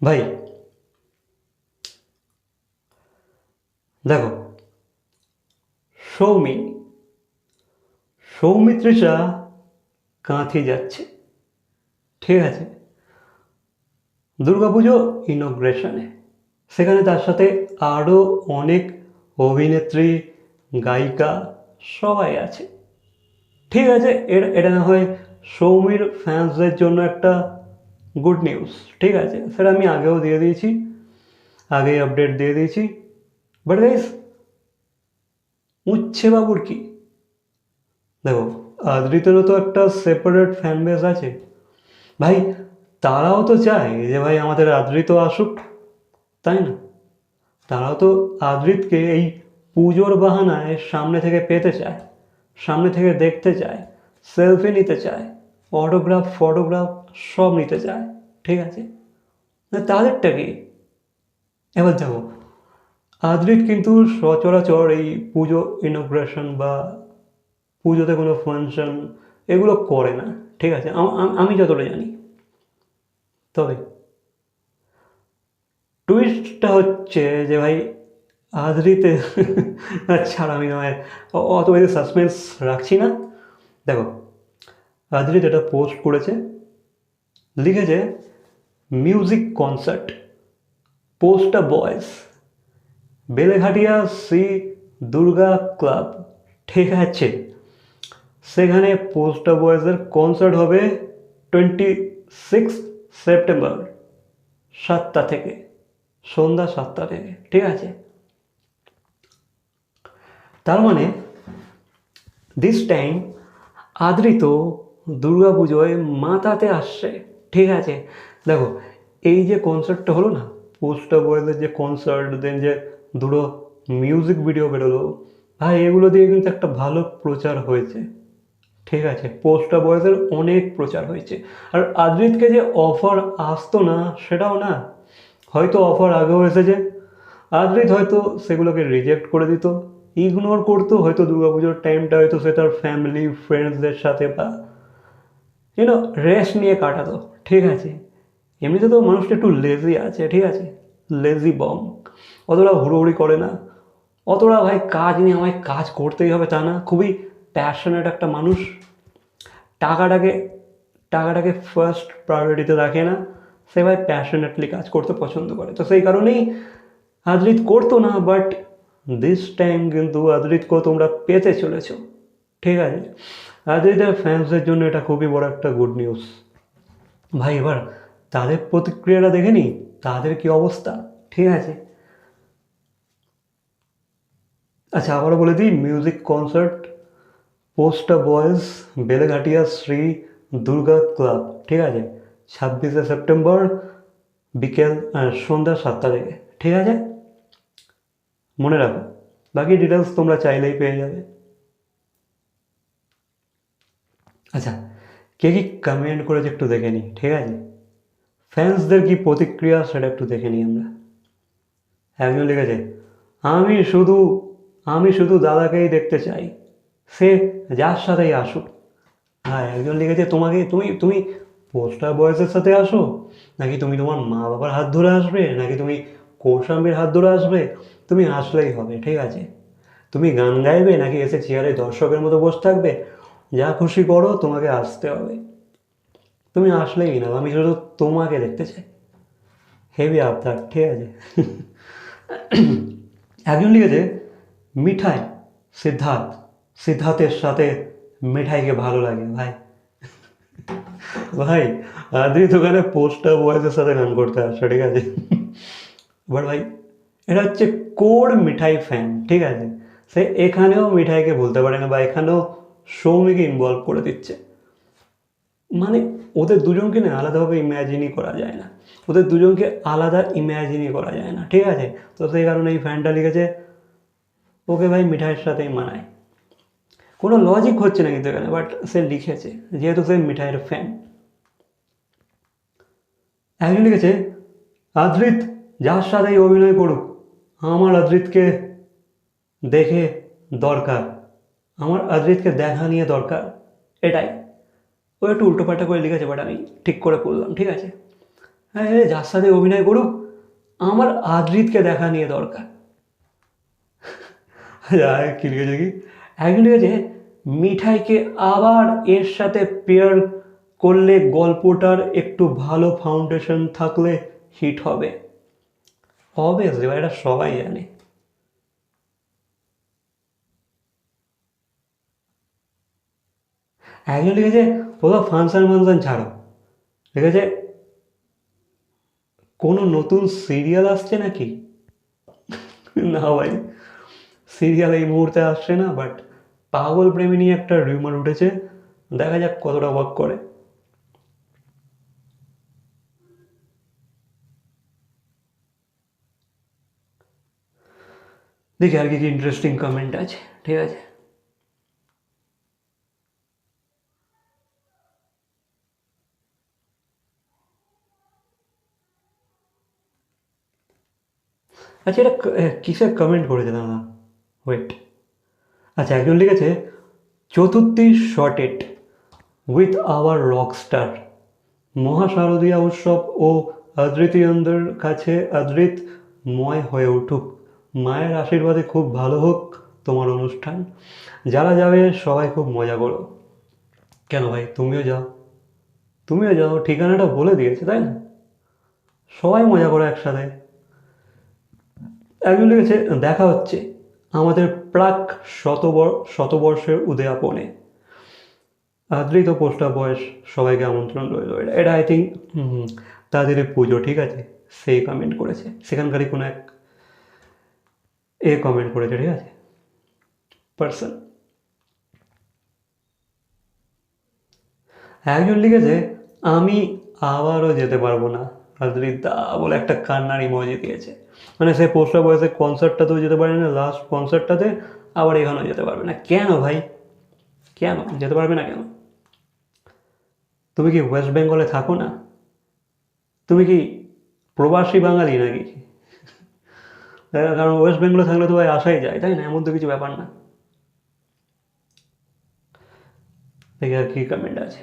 ভাই, দেখো, সৌমি সৌমিত্রিষা কাঁথি যাচ্ছে, ঠিক আছে? দুর্গাপুজো ইনোগ্রেশনে সেখানে তার সাথে আরও অনেক অভিনেত্রী, গায়িকা সবাই আছে। ঠিক আছে এটা এটা না হয় সৌমির ফ্যান্সদের জন্য একটা গুড নিউজ, ঠিক আছে? সেটা আমি আগেও দিয়ে দিয়েছি, আগেই আপডেট দিয়ে দিয়েছি। বাট গাইস উচ্ছে বাবুর কি? দেখো আদ্রিতেরও তো একটা সেপারেট ফ্যান বেস আছে। ভাই, তারাও তো চায় যে ভাই আমাদের আদ্রিত আসুক, তাই না? তারাও তো আদ্রিতকে এই পুজোর বাহানায় সামনে থেকে পেতে চায়, সামনে থেকে দেখতে চায় সেলফি নিতে চায় অটোগ্রাফ ফটোগ্রাফ সব নিতে চায়, ঠিক আছে? না তাদেরটা কি এবার দেখো, আদ্রিত কিন্তু সচরাচর এই পুজো ইনোগ্রেশন বা পুজোতে কোনো ফাংশন এগুলো করে না, ঠিক আছে? আম- যতটা জানি। তবে টুইস্টটা হচ্ছে যে ভাই, আদ্রিতে ছাড় আমি নয় অত সাসপেন্স রাখছি না। দেখো, আদ্রিত এটা পোস্ট করেছে। লিখেছে music concert Posta boys Beleghatia Shri Durga club ঠিক আছে। সেখানে পোস্টা বয়েজের কনসার্ট হবে টোয়েন্টি সিক্স সেপ্টেম্বর সাতটা থেকে, সন্ধ্যা সাতটা থেকে, ঠিক আছে। তার মানে দিস টাইম আদৃত দুর্গা পুজোয় মাতাতে আসছে। ঠিক আছে। দেখো, এই যে কনসার্টটা হলো না পোস্টার বয়েজের যে কনসার্ট দেন যে দুটো মিউজিক ভিডিও বেরোলো, ভাই, এগুলো দিয়ে কিন্তু একটা ভালো প্রচার হয়েছে। ঠিক আছে পোস্টার বয়েজের অনেক প্রচার হয়েছে। আর আদ্রিতকে যে অফার আসতো না, সেটাও না, হয়তো অফার আগেও এসেছে। আদ্রিত হয়তো সেগুলোকে রিজেক্ট করে দিত ইগনোর করতো, হয়তো দুর্গাপুজোর টাইমটা হয়তো সে তার ফ্যামিলি ফ্রেন্ডসদের সাথে বা ইউনো রেস্ট নিয়ে কাটাতো। ঠিক আছে। এমনিতে তো মানুষটা একটু লেজি আছে, ঠিক আছে? লেজি বম অতটা হুড়োহুড়ি করে না। অতটা ভাই কাজ নিয়ে আমায় কাজ করতেই হবে তা না। খুবই প্যাশনেট একটা মানুষ। টাকাটাকে টাকাটাকে ফার্স্ট প্রায়োরিটিতে রাখে না। সে ভাই প্যাশনেটলি কাজ করতে পছন্দ করে। তো সেই কারণেই আদৃত করতো না বাট দিস টাইম কিন্তু আদৃতকেও তোমরা পেতে চলেছো। ঠিক আছে? আদৃতের ফ্যান্সদের জন্য এটা খুবই বড় একটা গুড নিউজ ভাই, এবার তাদের প্রতিক্রিয়াটা দেখে নি তাদের কি অবস্থা? ঠিক আছে। আচ্ছা আবারও বলে দিই music concert Posta boys Beleghatia Shri Durga club, ঠিক আছে? ছাব্বিশে সেপ্টেম্বর বিকেল সন্ধ্যা সাতটা থেকে, ঠিক আছে? মনে রাখো, বাকি ডিটেলস তোমরা চাইলেই পেয়ে যাবে। আচ্ছা কে কি কমেন্ট করেছে একটু দেখে নিই ঠিক আছে? ফ্যান্সদের কি প্রতিক্রিয়া সেটা একটু দেখে নিই আমরা। একজন লিখেছে, আমি শুধু আমি শুধু দাদাকেই দেখতে চাই। সে যার সাথেই আসুক। হ্যাঁ একজন লিখেছে, তোমাকে, তুমি তুমি পোস্টার বয়সের সাথে আসো? নাকি তুমি তোমার মা বাবার হাত ধরে আসবে? নাকি তুমি কৌশাম্বীর হাত ধরে আসবে? তুমি আসলেই হবে, ঠিক আছে? তুমি গান গাইবে? নাকি এসে চেয়ারে দর্শকের মতো বসে থাকবে? যা খুশি করো, তোমাকে আসতে হবে। তুমি আসলেই না আমি শুধু তোমাকে দেখতে চাই। হেভি আবদার, ঠিক আছে? একজন লিখেছে, মিঠাই, সিদ্ধার্থ, সিদ্ধার্থের সাথে মিঠাইকে ভালো লাগে, ভাই। ভাই আদ্রিত ওখানে পোস্টার বয়েসের সাথে গান করতে আসছে, ঠিক আছে? বাট ভাই, এটা হচ্ছে কোর মিঠাই ফ্যান ঠিক আছে? সে এখানেও মিঠাইকে বলতে পারে না, বা এখানেও সৌমিকে ইনভলভ করে দিচ্ছে। মানে ওদের দুজনকে না আলাদাভাবে ইম্যাজিনই করা যায় না। ওদের দুজনকে আলাদা ইম্যাজিনই করা যায় না, ঠিক আছে? তো সেই কারণে এই ফ্যানটা লিখেছে, ওকে ভাই মিঠাইয়ের সাথেই মানায়। কোনো লজিক হচ্ছে না কিন্তু এখানে বাট সে লিখেছে, যেহেতু সে মিঠাইয়ের ফ্যান একজন লিখেছে, আদ্রিত, যার সাথেই অভিনয় করুক, আমার আদ্রিতকে দেখে দরকার। আমার আদ্রিতকে দেখা নিয়ে দরকার, এটাই। ও একটু উল্টোপাল্টা করে লিখেছে বাট আমি ঠিক করে পড়লাম ঠিক আছে? হ্যাঁ এ যার সাথে অভিনয় করুক, আমার আদ্রিতকে দেখা নিয়ে দরকার। কি লিখেছে কি একজন লিখেছে, মিঠাইকে আবার এর সাথে পেয়ার করলে গল্পটার একটু ভালো ফাউন্ডেশন থাকলে হিট হবে। ভাই এটা সবাই জানে। একজন লিখেছে ওরা ফাংশন ফাংশন ছাড়ো। লিখেছে, কোনো নতুন সিরিয়াল আসছে নাকি? না ভাই সিরিয়াল এই মুহূর্তে আসছে না বাট পাগল প্রেমী নিয়ে একটা রিউমার উঠেছে। দেখা যাক কতটা ওয়ার্ক করে। দেখি আর কি কি ইন্টারেস্টিং কমেন্ট আছে, ঠিক আছে? আচ্ছা এটা কিসের কমেন্ট করেছে দাদা? ওয়েট আচ্ছা একজন লিখেছে, চতুর্থী শর্টেড উইথ আওয়ার রকস্টার মহাশারদীয়া উৎসব ও অদ্বিতীয়দের কাছে অদ্রিত ময় হয়ে উঠুক। মায়ের আশীর্বাদে খুব ভালো হোক তোমার অনুষ্ঠান। যারা যাবে, সবাই খুব মজা করো। কেন ভাই, তুমিও যাও। তুমিও যাও, ঠিকানাটা বলে দিয়েছে, তাই না? সবাই মজা করো একসাথে। একজন লিখেছে দেখা হচ্ছে আমাদের প্রাক শতবর শতবর্ষের উদযাপনে। আদৃত পোস্টা বয়স সবাইকে আমন্ত্রণ রইল। এটা এটা আই থিঙ্ক তাদের পুজো ঠিক আছে? সেই কমেন্ট করেছে। সেখানকারই কোনো এক এ কমেন্ট করেছে ঠিক আছে? পার্সন একজন লিখেছে আমি আবারও যেতে পারব না। আদৃত দা বলে একটা কান্নার ইমোজি দিয়েছে। মানে সে পোস্টার বয়সে কনসার্টটাতেও যেতে পারে না লাস্ট কনসার্টটাতে আবার এখানেও যেতে পারবে না। কেন ভাই? কেন? যেতে পারবে না কেন? তুমি কি ওয়েস্ট বেঙ্গলে থাকো না? তুমি কি প্রবাসী বাঙালি নাকি? তাই- কারণ ওয়েস্ট বেঙ্গলে থাকলে তো ভাই আসাই যায়, তাই না? এমন তো কিছু ব্যাপার না। দেখি আর কি কমেন্ট আছে।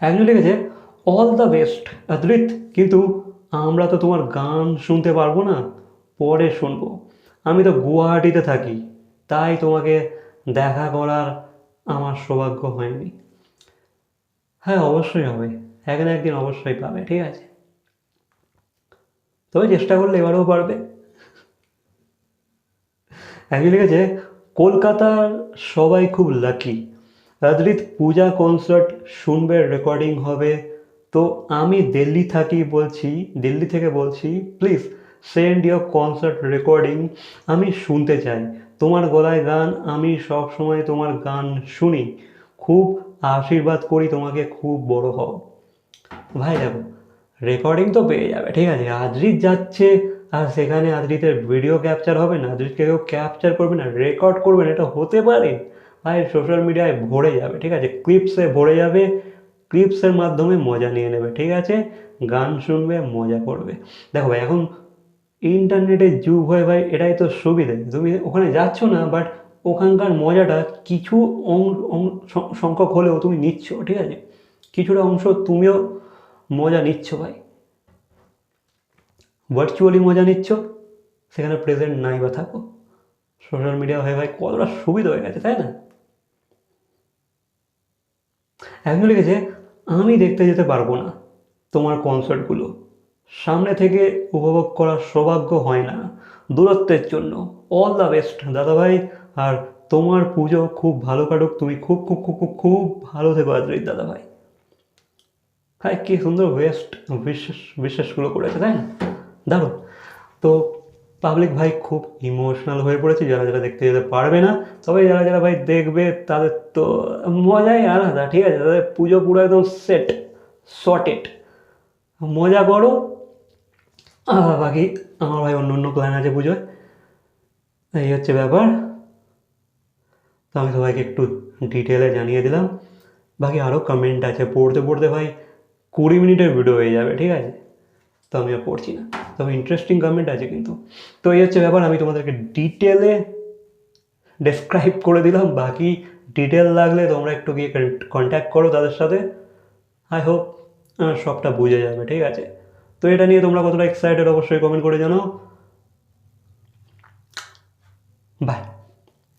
একজন লিখেছে অল দ্য বেস্ট অদ্রিত কিন্তু আমরা তো তোমার গান শুনতে পারব না, পরে শুনব। আমি তো গুয়াহাটিতে থাকি, তাই তোমাকে দেখা করার আমার সৌভাগ্য হয়নি। হ্যাঁ অবশ্যই হবে এক না একদিন অবশ্যই পাবে, ঠিক আছে। তবে চেষ্টা করলে এবারেও পারবে। একজন লিখেছে, কলকাতার সবাই খুব লাকি রাজরিত পূজা কনসার্ট শুনবে রেকর্ডিং হবে তো আমি দিল্লি থাকি বলছি, দিল্লি থেকে বলছি please send your concert recording আমি শুনতে চাই। তোমার গলায় গান, আমি সব সময় তোমার গান শুনি। খুব আশীর্বাদ করি তোমাকে, খুব বড় হও। ভাই দেখো রেকর্ডিং তো পেয়ে যাবে, ঠিক আছে? আদ্রিত যাচ্ছে, আর সেখানে আদ্রিতের ভিডিও ক্যাপচার হবে না, আদ্রিতকে কেউ ক্যাপচার করবে না রেকর্ড করবে না, এটা হতে পারে। ভাই সোশ্যাল মিডিয়ায় ভরে যাবে, ঠিক আছে? ক্লিপসে ভরে যাবে ক্লিপসের মাধ্যমে মজা নিয়ে নেবে, ঠিক আছে? গান শুনবে, মজা করবে। দেখো এখন ইন্টারনেটের যুগ হয়ে ভাই, এটাই তো সুবিধে। তুমি ওখানে যাচ্ছ না বাট ওখানকার মজাটা কিছু সংখ্যক হলেও তুমি নিচ্ছ, ঠিক আছে? কিছুটা অংশ তুমিও মজা নিচ্ছ ভাই। ভার্চুয়ালি মজা নিচ্ছ, সেখানে প্রেজেন্ট নাই বা থাকো। সোশ্যাল মিডিয়া হয়ে ভাই, কতটা সুবিধা হয়ে গেছে, তাই না? একজন লিখেছে আমি দেখতে যেতে পারব না। তোমার কনসার্টগুলো। সামনে থেকে উপভোগ করার সৌভাগ্য হয় না। দূরত্বের জন্য। অল দ্য বেস্ট দাদাভাই। আর তোমার পুজো খুব ভালো কাটুক। তুমি খুব খুব খুব খুব খুব ভালো থেকো আদ্রিত দাদাভাই। ভাই কি সুন্দর ওয়েস্ট বিশ্বাস বিশ্বাসগুলো করেছে, তাই না? দারুণ। তো পাবলিক ভাই খুব ইমোশনাল হয়ে পড়েছে, যারা যারা দেখতে যেতে পারবে না, তবে যারা যারা ভাই দেখবে তাদের তো মজাই আলাদা, ঠিক আছে? তাদের পুজো পুরো একদম সেট শর্টেড মজা করো। বাকি আমার ভাই অন্য অন্য প্ল্যান আছে পুজোয়। এই হচ্ছে ব্যাপার। তো আমি সবাইকে একটু ডিটেলে জানিয়ে দিলাম। বাকি আরও কমেন্ট আছে, পড়তে পড়তে ভাই কুড়ি মিনিটের ভিডিও হয়ে যাবে, ঠিক আছে? তো আমি আর পড়ছি না। তবে ইন্টারেস্টিং কমেন্ট আছে কিন্তু। তো এই হচ্ছে ব্যাপার, আমি তোমাদেরকে ডিটেলে ডেসক্রাইব করে দিলাম। বাকি ডিটেল লাগলে তোমরা একটু গিয়ে কন্ট্যাক্ট করো তাদের সাথে। আই হোপ সবটা বুঝে যাবে, ঠিক আছে? তো এটা নিয়ে তোমরা কতটা এক্সাইটেড অবশ্যই কমেন্ট করে জানো বাই